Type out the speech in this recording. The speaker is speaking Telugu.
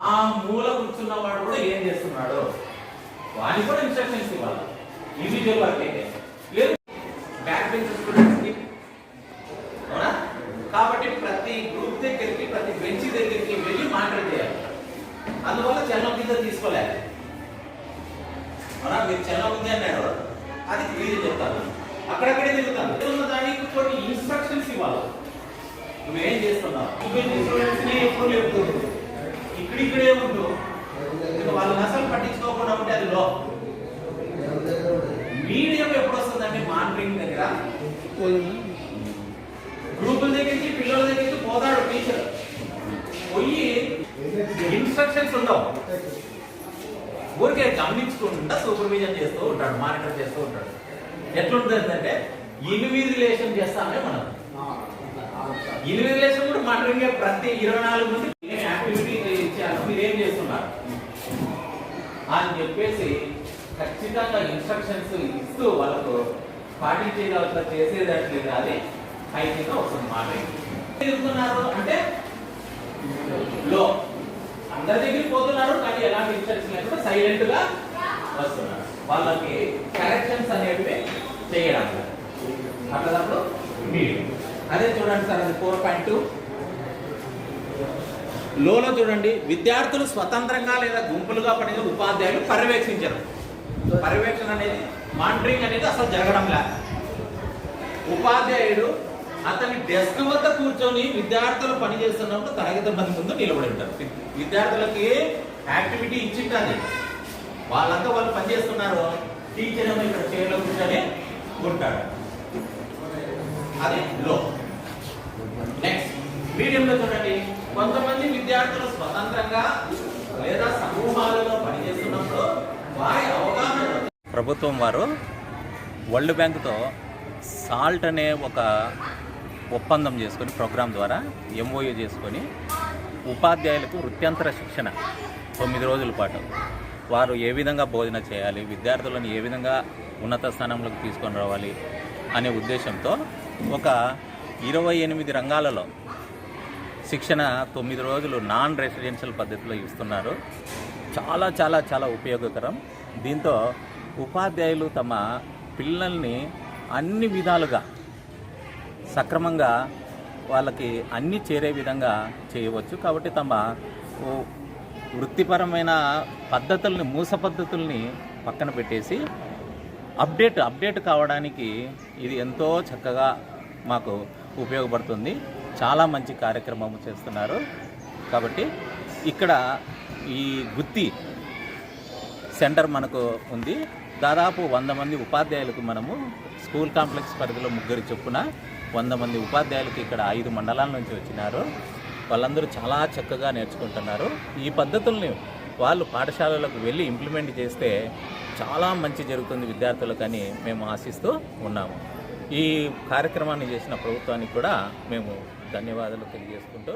ఆ మూల కూర్చున్న వాడు కూడా ఏం చేస్తున్నాడు? వానికి కూడా ఇన్స్ట్రక్షన్స్ ఇవ్వాలి. ఇండివిజువల్ వర్క్ అయితే. లేదు. బ్యాక్ బెంచ్ అవునా? కాబట్టి ప్రతి గ్రూప్ దగ్గరికి ప్రతి బెంచ్ దగ్గరికి వెళ్ళి మానిటర్ చేయాలి. అందువల్ల చలనం కింద తీసుకోలేదు అవునా? మీరు చలనం ఉంది అన్నాడు అది క్లియర్ చెప్తాను అక్కడక్కడే తిరుగుతాను దానికి కొన్ని ఇన్స్ట్రక్షన్స్ ఇవ్వాలి. నువ్వేం చేస్తున్నావు? ఇక్కడ ఇక్కడే ఉంటూ ఇక వాళ్ళని అసలు పట్టించుకోకుండా ఉంటే అది లో మీడియం ఎప్పుడు వస్తుందంటే మానిటరింగ్ దగ్గర? గ్రూపుల దగ్గరికి పిల్లల దగ్గరికి పోతాడు టీచర్ పోయి ఇన్స్ట్రక్షన్స్ ఉండవు. ఊరికే గమనించుకుంటా సూపర్విజన్ చేస్తూ ఉంటాడు మానిటర్ చేస్తూ ఉంటాడు. ఎట్లుంటుంది అంటే ఇన్విజిలేషన్ చేస్తామే మనం. ఇన్విజిలేషన్ కూడా మానిటరింగ్ ప్రతి ఇరవై నాలుగు మంది ఏం యాక్టివిటీ ఇచ్చారు మీరు ఏం చేస్తున్నారు అని చెప్పేసి ఖచ్చితంగా ఇన్స్ట్రక్షన్స్ ఇస్తూ వాళ్ళకు పాటించేదాల్సిన చేసేదట్లేదు అది. హై కింద వస్తుంది మానిటరింగ్ తిరుగుతున్నారు అంటే లో. అందరి దగ్గరికి పోతున్నారు కానీ ఎలాంటి ఇన్స్ట్రక్షన్ లేకుండా సైలెంట్గా వస్తున్నారు. వాళ్ళకి కరెక్షన్స్ అనేవి అట్లప్పుడు మీరు. అదే చూడండి సార్ అది ఫోర్ పాయింట్ టూ లోలో చూడండి విద్యార్థులు స్వతంత్రంగా లేదా గుంపులుగా పడిన ఉపాధ్యాయులు పర్యవేక్షించరు. పర్యవేక్షణ అనేది మానిటరింగ్ అనేది అసలు జరగడం లేదు ఉపాధ్యాయుడు అతని డెస్క్ వద్ద కూర్చొని విద్యార్థులు పనిచేస్తున్నప్పుడు తరగతి మంది ముందు నిలబడి ఉంటారు. విద్యార్థులకి యాక్టివిటీ ఇచ్చింటాది వాళ్ళంతా వాళ్ళు పనిచేస్తున్నారు. టీచర్ ఏమో ఇక్కడ చైర్లో కూర్చొని ఉంటాడు. అది లో. నెక్స్ట్ మీడియంలో చూడండి. కొంతమంది విద్యార్థులు స్వతంత్రంగా లేదా సమూహాలలో పనిచేస్తున్నప్పుడు వారి అవగాహన ప్రభుత్వం వారు వరల్డ్ బ్యాంక్తో సాల్ట్ అనే ఒక ఒప్పందం చేసుకొని ప్రోగ్రాం ద్వారా ఎంఓయూ చేసుకొని ఉపాధ్యాయులకు వృత్యంతర శిక్షణ తొమ్మిది రోజుల పాటు. వారు ఏ విధంగా బోధన చేయాలి విద్యార్థులను ఏ విధంగా ఉన్నత స్థానంలోకి తీసుకొని రావాలి అనే ఉద్దేశంతో ఒక ఇరవై ఎనిమిది రంగాలలో శిక్షణ తొమ్మిది రోజులు నాన్ రెసిడెన్షియల్ పద్ధతిలో ఇస్తున్నారు. చాలా చాలా చాలా ఉపయోగకరం. దీంతో ఉపాధ్యాయులు తమ పిల్లల్ని అన్ని విధాలుగా సక్రమంగా వాళ్ళకి అన్ని చేరే విధంగా చేయవచ్చు. కాబట్టి తమ వృత్తిపరమైన పద్ధతుల్ని మూస పద్ధతుల్ని పక్కన పెట్టేసి అప్డేట్ అప్డేట్ కావడానికి ఇది ఎంతో చక్కగా మాకు ఉపయోగపడుతుంది. చాలా మంచి కార్యక్రమం చేస్తున్నారు. కాబట్టి ఇక్కడ ఈ గుత్తి సెంటర్ మనకు ఉంది. దాదాపు వంద మంది ఉపాధ్యాయులకు మనము స్కూల్ కాంప్లెక్స్ పరిధిలో ముగ్గురు చొప్పున వంద మంది ఉపాధ్యాయులకు ఇక్కడ ఐదు మండలాల నుంచి వచ్చినారు. వాళ్ళందరూ చాలా చక్కగా నేర్చుకుంటున్నారు. ఈ పద్ధతుల్ని వాళ్ళు పాఠశాలలకు వెళ్ళి ఇంప్లిమెంట్ చేస్తే చాలా మంచి జరుగుతుంది విద్యార్థులకని మేము ఆశిస్తూ ఉన్నాము. ఈ కార్యక్రమాన్ని చేసిన ప్రభుత్వానికి కూడా మేము ధన్యవాదాలు తెలియజేసుకుంటూ